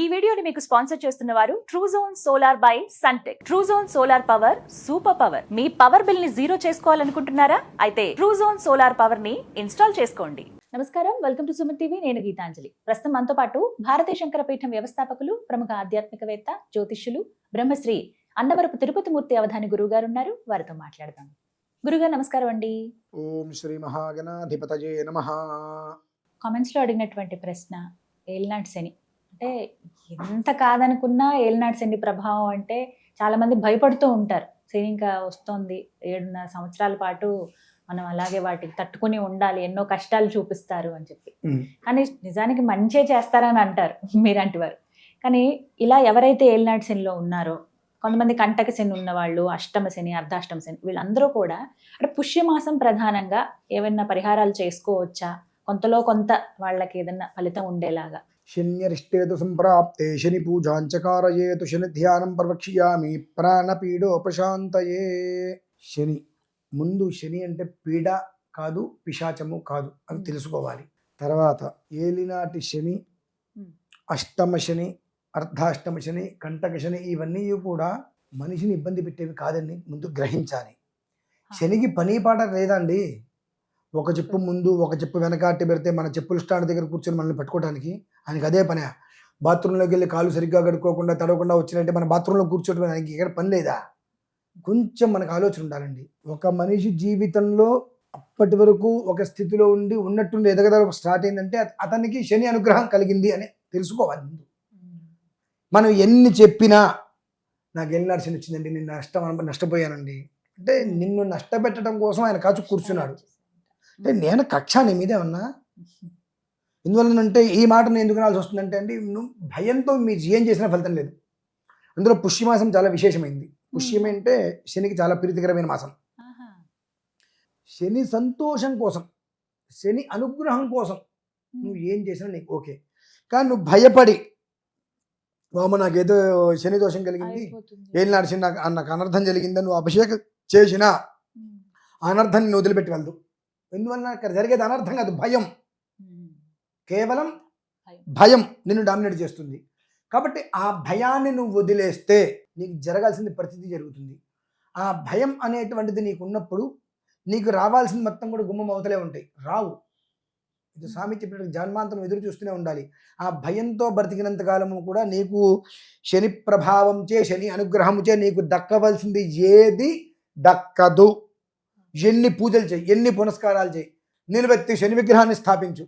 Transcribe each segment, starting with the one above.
ఈ వీడియోని మీకు స్పాన్సర్ చేస్తున్న వారు Truzon solar by Suntech Truzon solar power super power me power బిల్ని జీరో చేసుకోవాలనుకుంటున్నారా? అయితే ట్రూజోన్ సోలార్ పవర్ని ఇన్స్టాల్ చేసుకోండి. నమస్కారం. వెల్కమ్ టు సుమన్ టీవీ నేను గీతాంజలి. ప్రస్తుతం మనతో పాటు భారతీయ శంకరపీఠం వ్యవస్థాపకులు ప్రముఖ ఆధ్యాత్మికవేత్త జ్యోతిష్యులు బ్రహ్మశ్రీ అన్నవరపు తిరుపతి మూర్తి అవధాని గురువు గారు ఉన్నారు వారితో మాట్లాడదాం. గురుగారు నమస్కారం అండి. ఓం శ్రీ మహాగణాధిపతయే నమ. కామెంట్స్లో అడిగినటువంటి ప్రశ్న ఏలినాటి శని. అంటే ఎంత కాదనుకున్నా ఏలినాటి శని ప్రభావం అంటే చాలా మంది భయపడుతూ ఉంటారు. శని ఇంకా వస్తోంది. ఏడున్నర సంవత్సరాల పాటు మనం అలాగే వాటికి తట్టుకుని ఉండాలి. ఎన్నో కష్టాలు చూపిస్తారు అని చెప్పి. మ్మ్. కానీ నిజానికి మంచే చేస్తారని అంటారు మీరంటి వారు. కానీ ఇలా ఎవరైతే ఏలినాటి శనిలో ఉన్నారో కొంతమంది కంటక శని ఉన్నవాళ్ళు అష్టమ శని అర్ధాష్టమ శని వీళ్ళందరూ కూడా అంటే పుష్యమాసం ప్రధానంగా ఏమైనా పరిహారాలు చేసుకోవచ్చా? కొంతలో కొంత వాళ్ళకి ఏదైనా ఫలితం ఉండేలాగా. శన్యరిష్టేతు సంప్రాప్తే శని పూజాంచకారయేతు శని ధ్యానం ప్రవక్ష్యామి ప్రాణపీడోపశాంతయే. శని ముందు శని అంటే పీడ కాదు పిశాచము కాదు అని. తెలుసుకోవాలి. తర్వాత ఏలినాటి శని. అష్టమ శని అర్ధాష్టమ శని కంటక శని ఇవన్నీ కూడా మనిషిని ఇబ్బంది పెట్టేవి కాదని ముందు గ్రహించాలి. శనికి పని పాట లేదండి. ఒక చెప్పు ముందు ఒక చెప్పు వెనకాట్టి పెడితే మన చెప్పుల స్టాండ్ దగ్గర కూర్చొని మనల్ని పట్టుకోవడానికి ఆయనకి అదే పని. బాత్రూంలోకి వెళ్ళి కాలు సరిగ్గా కడుక్కోకుండా తడవకుండా వచ్చినట్టే మన బాత్రూంలో కూర్చోవడం ఆయనకి ఇక్కడ పని లేదా? కొంచెం మనకు ఆలోచన ఉండాలండి. ఒక మనిషి జీవితంలో అప్పటి వరకు ఒక స్థితిలో ఉండి ఉన్నట్టుండి ఎదగదల స్టార్ట్ అయిందంటే అత- అతనికి శని అనుగ్రహం కలిగింది అని తెలుసుకోవాలి ముందు. మనం ఎన్ని చెప్పినా నాకు ఎల్లినాడు శని వచ్చిందండి నేను నష్టం నష్టపోయానండి. అంటే నిన్ను నష్టపెట్టడం కోసం ఆయన కాచు కూర్చున్నాడు. అంటే నేను కక్ష నీ మీదే ఉన్నా. ఎందువల్లనంటే ఈ మాట నేను ఎందుకు రాల్సి వస్తుందంటే అండి నువ్వు భయంతో మీరు ఏం చేసినా ఫలితం లేదు. అందులో పుష్యమాసం చాలా విశేషమైంది. పుష్యమి అంటే శనికి చాలా ప్రీతికరమైన మాసం. శని సంతోషం కోసం శని అనుగ్రహం కోసం నువ్వు. ఏం చేసినా నీకు ఓకే. కానీ నువ్వు భయపడి వామ నాకేదో శని దోషం కలిగింది. ఏం నడిచి నాకు నాకు అనర్థం జరిగిందని నువ్వు అభిషేకం చేసినా అనర్థాన్ని వదిలిపెట్టి వెళ్దు ఎందువల్ల అక్కడ జరిగేది అనర్థం కాదు భయం. కేవలం భయం. నిన్ను డామినేట్ చేస్తుంది. కాబట్టి ఆ భయాన్ని నువ్వు వదిలేస్తే నీకు జరగాల్సింది పరిస్థితి జరుగుతుంది. ఆ భయం అనేటువంటిది నీకు ఉన్నప్పుడు నీకు రావాల్సింది మొత్తం కూడా గుమ్మం అవతలే ఉంటాయి. రావు. ఇది స్వామి చెప్పినట్టు జన్మాంతరం ఎదురు చూస్తూనే ఉండాలి. ఆ భయంతో బ్రతికినంత కాలము కూడా నీకు శని ప్రభావం చే శని అనుగ్రహము చే నీకు దక్కవలసింది ఏది దక్కదు. ఎన్ని పూజలు చేయి ఎన్ని పునస్కారాలు చేయి నిలబెత్తి శని విగ్రహాన్ని స్థాపించు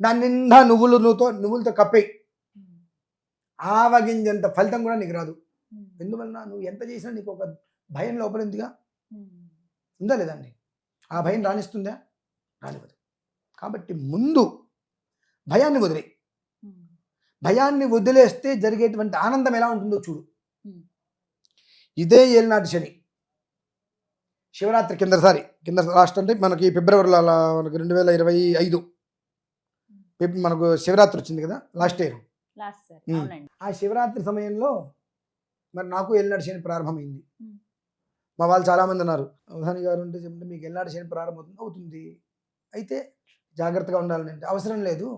దాని నిండా నువ్వులతో నువ్వులతో కప్పేయి. ఆవగింజంత ఫలితం కూడా నీకు రాదు. ఎందువలన నువ్వు ఎంత చేసినా నీకు ఒక భయం లోపలిందిగా. ఉందా లేదండి ఆ భయం రాణిస్తుందా రానివ్వదు కాబట్టి ముందు భయాన్ని వదిలే. భయాన్ని వదిలేస్తే జరిగేటువంటి ఆనందం ఎలా ఉంటుందో చూడు. ఇదే ఏలినాటి శని శివరాత్రి కిందసారి కింద లాస్ట్ అంటే మనకి ఫిబ్రవరిలో మనకి రెండు వేల ఇరవై ఐదు మనకు శివరాత్రి వచ్చింది కదా లాస్ట్ ఇయర్. ఆ శివరాత్రి సమయంలో మరి నాకు ఎల్నాడు శని ప్రారంభమైంది. మా వాళ్ళు చాలామంది ఉన్నారు. అవధాని గారు ఉంటే చెప్తే మీకు ఎల్నాడు శని ప్రారంభమవుతుంది అవుతుంది. అయితే జాగ్రత్తగా ఉండాలని అంటే అవసరం లేదు.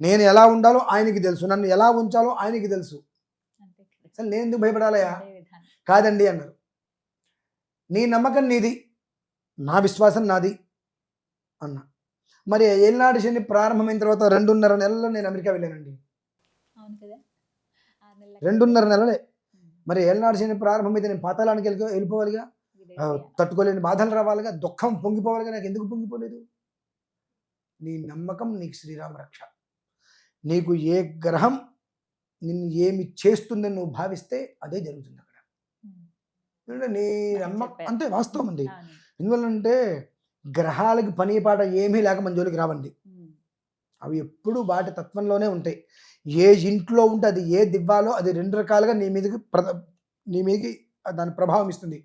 నేను ఎలా ఉండాలో ఆయనకి తెలుసు. నన్ను ఎలా ఉంచాలో ఆయనకి తెలుసు. అసలు నేను ఎందుకు భయపడాలయా. కాదండి అన్నారు. నీ నమ్మకం నీది నా విశ్వాసం నాది అన్న. మరి ఏళ్ళనాడు శని ప్రారంభమైన తర్వాత రెండున్నర నెలల్లో నేను అమెరికా వెళ్ళానండి. రెండున్నర నెలలే. మరి ఏళ్ళనాడు శని ప్రారంభమైతే నేను పాతాళానికి వెళ్ళి వెళ్ళిపోవాలిగా. తట్టుకోలేని బాధలు రావాలిగా? దుఃఖం పొంగిపోవాలిగా? నాకు ఎందుకు పొంగిపోలేదు? నీ నమ్మకం నీకు శ్రీరామ రక్ష. నీకు ఏ గ్రహం నిన్ను ఏమి చేస్తుందని నువ్వు భావిస్తే అదే జరుగుతుంది. నీ నమ్మకం. అంతే వాస్తవం అండి. ఎందువల్లంటే గ్రహాలకి పని పాట ఏమీ లేక మన జోలికి రావండి. అవి ఎప్పుడు వాటి తత్వంలోనే ఉంటాయి ఏ ఇంట్లో ఉంటే అది ఏ దివ్వాలో అది రెండు రకాలుగా నీ మీదకి ప్ర నీ మీదకి దాని ప్రభావం ఇస్తుంది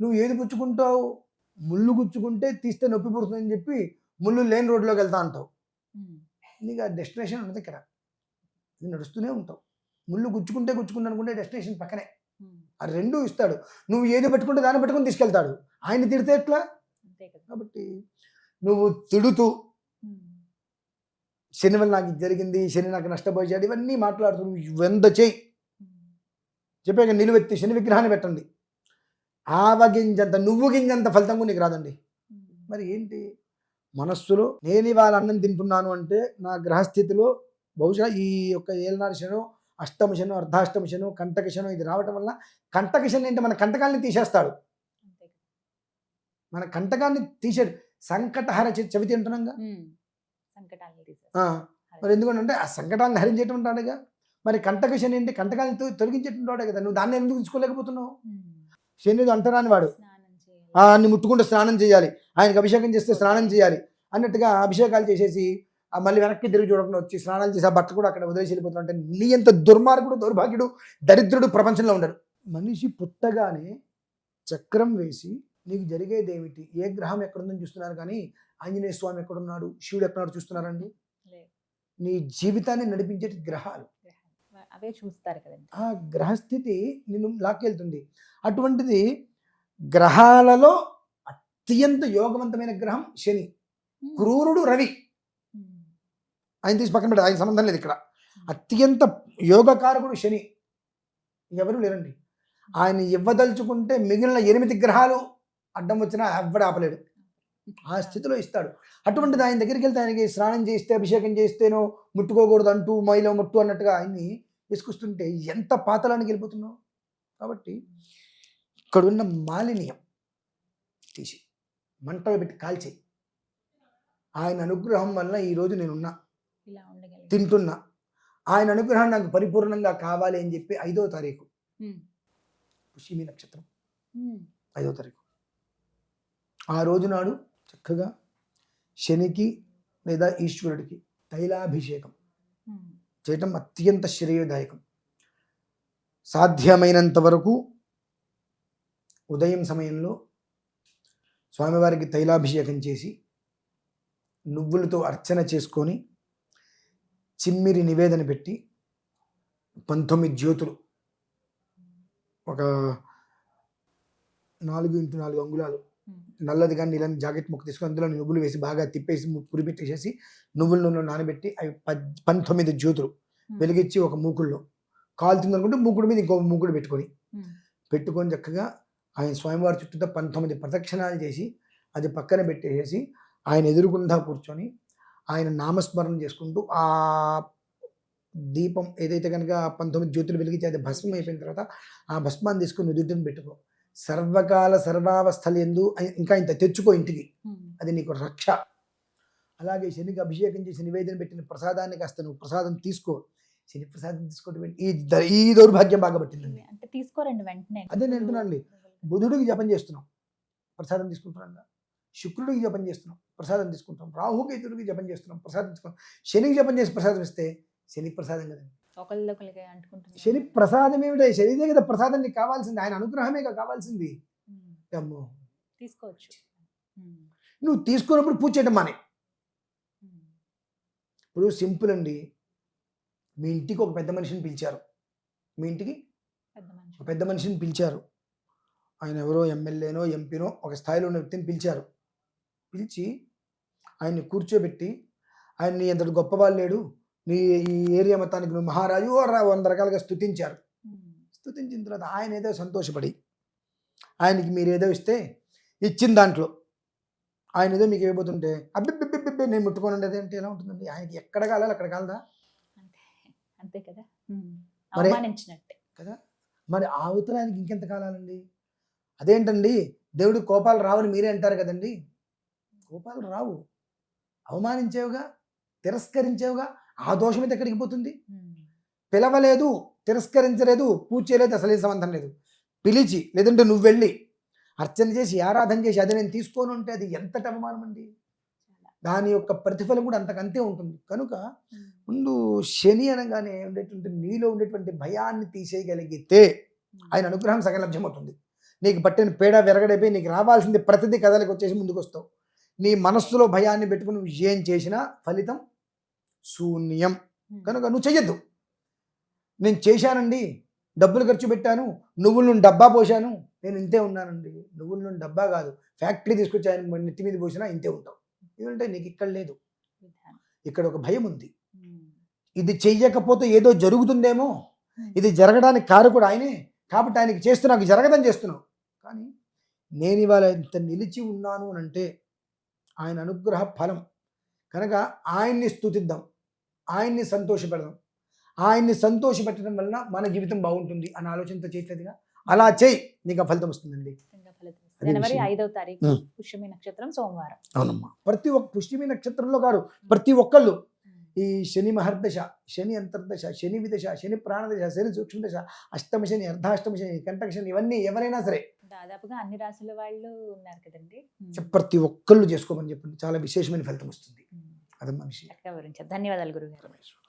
నువ్వు ఏది పుచ్చుకుంటావు ముళ్ళు గుచ్చుకుంటే తీస్తే నొప్పి పుడుతుందని చెప్పి ముళ్ళు లేని రోడ్లోకి వెళ్తా అంటావు. నీకు ఆ డెస్టినేషన్ ఉన్నది ఇక్కడ నడుస్తూనే ఉంటావు ముళ్ళు గుచ్చుకుంటే గుచ్చుకుంటే అనుకుంటే డెస్టినేషన్ పక్కనే. ఆ రెండు ఇస్తాడు. నువ్వు ఏది పెట్టుకుంటే దాన్ని పెట్టుకుని తీసుకెళ్తాడు. ఆయన తిడితే ఎట్లా? కాబట్టి నువ్వు తిడుతూ. శని వల్ల నాకు జరిగింది శని నాకు నష్టపోయాడు ఇవన్నీ మాట్లాడుతూ వెంద చేయి చెప్పాక నిలువెత్తి శని విగ్రహాన్ని పెట్టండి. ఆవగింజంత నువ్వు గింజంత ఫలితం కూడా నీకు రాదండి. మరి ఏంటి? మనస్సులో నేను ఇవాళ అన్నం తింటున్నాను అంటే నా గ్రహస్థితిలో బహుశా ఈ యొక్క ఏలనాడు శను అష్టమ శను అర్ధాష్టమ శను కంటక శను ఇది రావటం వల్ల కంటక శని అంటే మన కంటకాన్ని తీసేస్తాడు. మన కంటకాన్ని తీసాడు. సంకటహర చవితి అంటున్నాగా? మరి ఎందుకంటే ఆ సంకటాన్ని హరించేటువంటి వాడుగా మరి కంటక శని అంటే కంటకాన్ని తొలగించేటువంటి వాడే కదా. నువ్వు దాన్ని ఎందుకు తీసుకోలేకపోతున్నావు? ఉమ్. శని అంటరాని వాడు. అన్ని ముట్టుకుంటే స్నానం చేయాలి. ఆయనకి అభిషేకం చేస్తే స్నానం చేయాలి. అన్నట్టుగా అభిషేకాలు చేసేసి మళ్ళీ వెనక్కి తిరిగి చూడకుండా వచ్చి స్నానాలు చేసి ఆ బట్ట కూడా అక్కడ వదిలేసి వెళ్ళిపోతున్నాడు అంటే నీ ఎంత దుర్మార్గుడు దౌర్భాగ్యుడు దరిద్రుడు ప్రపంచంలో ఉండడు. మనిషి పుట్టగానే చక్రం వేసి నీకు జరిగేది ఏమిటి? ఏ గ్రహం ఎక్కడుందని చూస్తున్నారు కానీ ఆంజనేయ స్వామి ఎక్కడున్నాడు? శివుడు ఎక్కడున్నాడు చూస్తున్నారండి. నీ జీవితాన్ని నడిపించే గ్రహాలు. అవే చూస్తారు కదండి. ఆ గ్రహస్థితి నిన్ను లాక్కెళ్తుంది. అటువంటిది గ్రహాలలో అత్యంత యోగవంతమైన గ్రహం శని. క్రూరుడు రవి. ఆయన తీసి పక్కన పెట్టి ఆయన సంబంధం లేదు ఇక్కడ. అత్యంత యోగకారకుడు శని. ఎవరు లేరండి. ఆయన ఇవ్వదలుచుకుంటే మిగిలిన ఎనిమిది గ్రహాలు అడ్డం వచ్చినా ఎవ్వడు ఆపలేడు. ఆ స్థితిలో ఇస్తాడు. అటువంటిది ఆయన దగ్గరికి వెళ్తే ఆయనకి స్నానం చేస్తే అభిషేకం చేస్తేనో ముట్టుకోకూడదు అంటూ మైలో ముట్టు అన్నట్టుగా ఆయన్ని తీసుకొస్తుంటే ఎంత పాతలానికి వెళ్ళిపోతున్నావు? కాబట్టి ఇక్కడున్న మాలిన్యం తీసి మంటలు పెట్టి కాల్చి ఆయన అనుగ్రహం వల్ల ఈరోజు నేనున్నా. తింటున్నా. ఆయన అనుగ్రహం నాకు పరిపూర్ణంగా కావాలి అని చెప్పి ఐదో తారీఖు. పుష్యమి నక్షత్రం. ఐదో తారీఖు. ఆ రోజు నాడు చక్కగా శనికి లేదా ఈశ్వరుడికి తైలాభిషేకం. చేయటం అత్యంత శ్రేయోదాయకం. సాధ్యమైనంత వరకు ఉదయం సమయంలో స్వామివారికి తైలాభిషేకం చేసి నువ్వులతో అర్చన చేసుకొని చిమ్మిరి నివేదన పెట్టి పంతొమ్మిది జ్యోతులు ఒక నాలుగు ఇంటూ నాలుగు అంగుళాలు నల్లది కానీ నీళ్ళని జాకెట్ ముక్క తీసుకొని అందులో నువ్వులు వేసి బాగా తిప్పేసి ము- పురి పెట్టేసేసి నువ్వుల నూనెలో నానబెట్టి అవి పంతొమ్మిది జ్యోతులు వెలిగించి ఒక మూకుల్లో కాలుతుంది అనుకుంటే మూకుడు మీద ఇంకో మూకుడు పెట్టుకొని పెట్టుకొని చక్కగా ఆయన స్వామివారి చుట్టూ పంతొమ్మిది ప్రదక్షిణాలు చేసి అది పక్కన పెట్టేసి ఆయన ఎదురుకుండా కూర్చొని ఆయన నామస్మరణ చేసుకుంటూ ఆ దీపం ఏదైతే కనుక పంతొమ్మిది జ్యోతులు వెలిగించి అది భస్మం అయిపోయిన తర్వాత ఆ భస్మాన్ని తీసుకొని నుదుటిని పెట్టుకో. సర్వకాల సర్వావస్థలు ఎందు ఇంకా ఇంత తెచ్చుకో ఇంటికి. అది నీకు రక్ష. అలాగే శనికి అభిషేకం చేసి నివేదన పెట్టిన ప్రసాదాన్ని కాస్త నువ్వు ప్రసాదం తీసుకో. శని ప్రసాదం తీసుకోవడం ఈ ఈ దౌర్భాగ్యం బాగా పట్టిందండి అంటే తీసుకోరండి వెంటనే. అదే నేను అంటున్నానండి. బుధుడికి జపం చేస్తున్నాం. ప్రసాదం తీసుకుంటున్నాం శుక్రుడికి జపం చేస్తున్నాం ప్రసాదం తీసుకుంటాం రాహుకేతుడికి జపం చేస్తున్నాం ప్రసాదం తీసుకుంటాం. శనికి జపం చేసి ప్రసాదం ఇస్తే శని ప్రసాదం కదండి. శని ప్రసాదం ఏమిటో? శనిదే కదా ప్రసాదం నీకు కావాల్సింది ఆయన అనుగ్రహమే కావాల్సింది. అమ్మో. తీసుకోవచ్చు. నువ్వు తీసుకున్నప్పుడు పూజ చేయడం మానే. ఇప్పుడు సింపుల్ అండి. మీ ఇంటికి ఒక పెద్ద మనిషిని పిలిచారు. మీ ఇంటికి పెద్ద మనిషిని పిలిచారు. ఆయన ఎవరో ఎమ్మెల్యేనో ఎంపీనో ఒక స్థాయిలో ఉన్న వ్యక్తిని పిలిచారు. పిలిచి ఆయన్ని కూర్చోబెట్టి ఆయన్ని ఎంతటి గొప్పవాళ్ళు లేడు నీ ఈ ఏరియా మొత్తానికి నువ్వు మహారాజు వంద రకాలుగా స్తుతించారు. ఉమ్. స్తుతించిన తర్వాత ఆయన ఏదో సంతోషపడి ఆయనకి మీరు ఏదో ఇస్తే ఇచ్చిన దాంట్లో ఆయన ఏదో మీకు ఇవ్వబోతుంటే అబ్బిబ్బిబ్బిబ్బి నేను ముట్టుకొని ఉండేది అంటే ఎలా ఉంటుందండి? ఆయనకి ఎక్కడ కాలాలి అక్కడ కాలదా? అంతే కదా. మరి- కదా? మరి ఆ అవతరానికి ఇంకెంత కాలాలండి? అదేంటండి? దేవుడి కోపాలు రావని మీరే అంటారు కదండి? కోపాలు రావు. అవమానించేవుగా తిరస్కరించేవుగా ఆ దోషం అయితే ఎక్కడికి పోతుంది. పిలవలేదు తిరస్కరించలేదు పూజ చేయలేదు అసలు సంబంధం లేదు. పిలిచి లేదంటే నువ్వు వెళ్ళి అర్చన చేసి ఆరాధన చేసి అది నేను తీసుకోను అంటే అది ఎంతటి అవమానం అండి. దాని యొక్క ప్రతిఫలం కూడా అంతకంతే ఉంటుంది. కనుక. ముందు శని అనగానే ఉండేటువంటి నీలో ఉండేటువంటి భయాన్ని తీసేయగలిగితే ఆయన అనుగ్రహం సగం లభ్యమవుతుంది నీకు పట్టిన పేడ విరగడైపోయి నీకు రావాల్సింది ప్రతిదీ కథలకు వచ్చేసి ముందుకు వస్తావు నీ మనస్సులో భయాన్ని పెట్టుకుని నువ్వు ఏం చేసినా ఫలితం శూన్యం. కనుక నువ్వు చెయ్యొద్దు. నేను చేశానండి డబ్బులు ఖర్చు పెట్టాను నువ్వుల నుండి డబ్బా పోసాను నేను ఇంతే ఉన్నానండి. నువ్వుల నుండి డబ్బా కాదు. ఫ్యాక్టరీ తీసుకొచ్చి ఆయన నెత్తి మీద పోసినా ఇంతే ఉంటావు ఎందుకంటే నీకు ఇక్కడ లేదు. ఇక్కడ ఒక భయం ఉంది. ఇది చెయ్యకపోతే ఏదో జరుగుతుందేమో. ఇది జరగడానికి కారకుడు ఆయనే. కాబట్టి ఆయనకి చేస్తూ నాకు జరగదని చేస్తున్నావు. కానీ నేను ఇవాళ ఇంత నిలిచి ఉన్నాను అని అంటే ఆయన అనుగ్రహ ఫలం. కనుక ఆయన్ని స్తుతిద్దాం. ఆయన్ని సంతోషపెడదాం. ఆయన్ని సంతోషపెట్టడం వలన మన జీవితం బాగుంటుంది అని ఆలోచనతో చేయట్లేదుగా అలా చేయి నీకు ఆ ఫలితం వస్తుందండి. జనవరి. ఐదవ తారీఖు. పుష్యమి నక్షత్రం సోమవారం. అవునమ్మా. ప్రతి ఒక్క పుష్టిమి నక్షత్రంలో కాదు ప్రతి ఒక్కళ్ళు ఈ శని మహర్దశ శని అంతర్దశ శని విదశ శని ప్రాణదశ శని సూక్ష్మదశ అష్టమ శని అర్ధాష్టమ శని కంటక శని ఇవన్నీ ఎవరైనా సరే దాదాపుగా అన్ని రాసుల వాళ్ళు ఉన్నారు కదండి. ప్రతి ఒక్కళ్ళు చేసుకోమని చెప్పండి. చాలా విశేషమైన ఫలితం వస్తుంది. ఉమ్. అదమ్మా విషయం. చక్కగా వివరించారు. ధన్యవాదాలు గురుగారు.